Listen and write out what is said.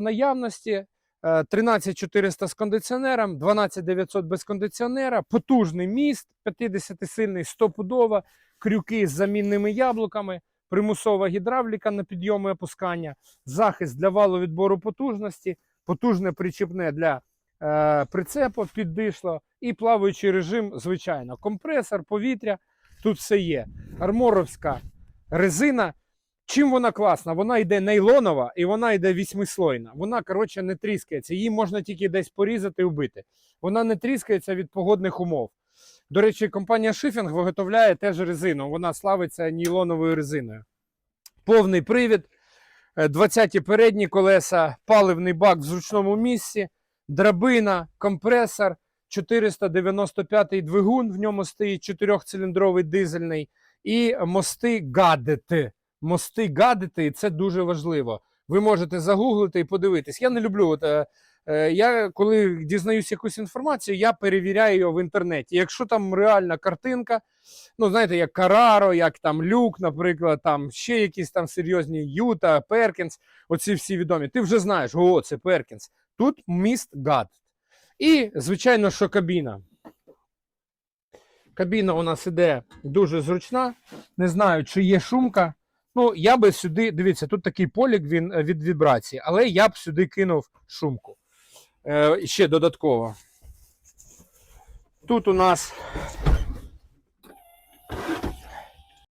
наявності. е, 13400 з кондиціонером, 12900 без кондиціонера, потужний міст, 50-сильний стопудово, крюки з замінними яблуками, примусова гідравліка на підйом і опускання, захист для валу відбору потужності, потужне причіпне для е, прицепу під дишло і плаваючий режим, звичайно, компресор, повітря. Тут все є. Арморовська резина. Чим вона класна? Вона йде нейлонова і вона йде вісьмислойна. Вона, коротше, не тріскається. Її можна тільки десь порізати і вбити. Вона не тріскається від погодних умов. До речі, компанія Шифінг виготовляє теж резину. Вона славиться нейлоновою резиною. Повний привід, е, 20 передні колеса, паливний бак в зручному місці, драбина, компресор, 495-й двигун, в ньому стоїть 4-циліндровий дизельний, і мости гадити. Мости гадити, і це дуже важливо. Ви можете загуглити і подивитись. Я не люблю. От, е, е, я коли дізнаюсь якусь інформацію, я перевіряю її в інтернеті. Якщо там реальна картинка, ну знаєте, як Караро, як там Люк, наприклад, там ще якісь там серйозні Юта, Перкінс, оці всі відомі. Ти вже знаєш, о, це Перкінс. Тут міст гад. І, звичайно, що кабіна. Кабіна у нас іде дуже зручна. Не знаю, чи є шумка. Ну, я би сюди, дивіться, тут такий полік він е, від вібрації, але я б сюди кинув шумку. Е, ще додатково. Тут у нас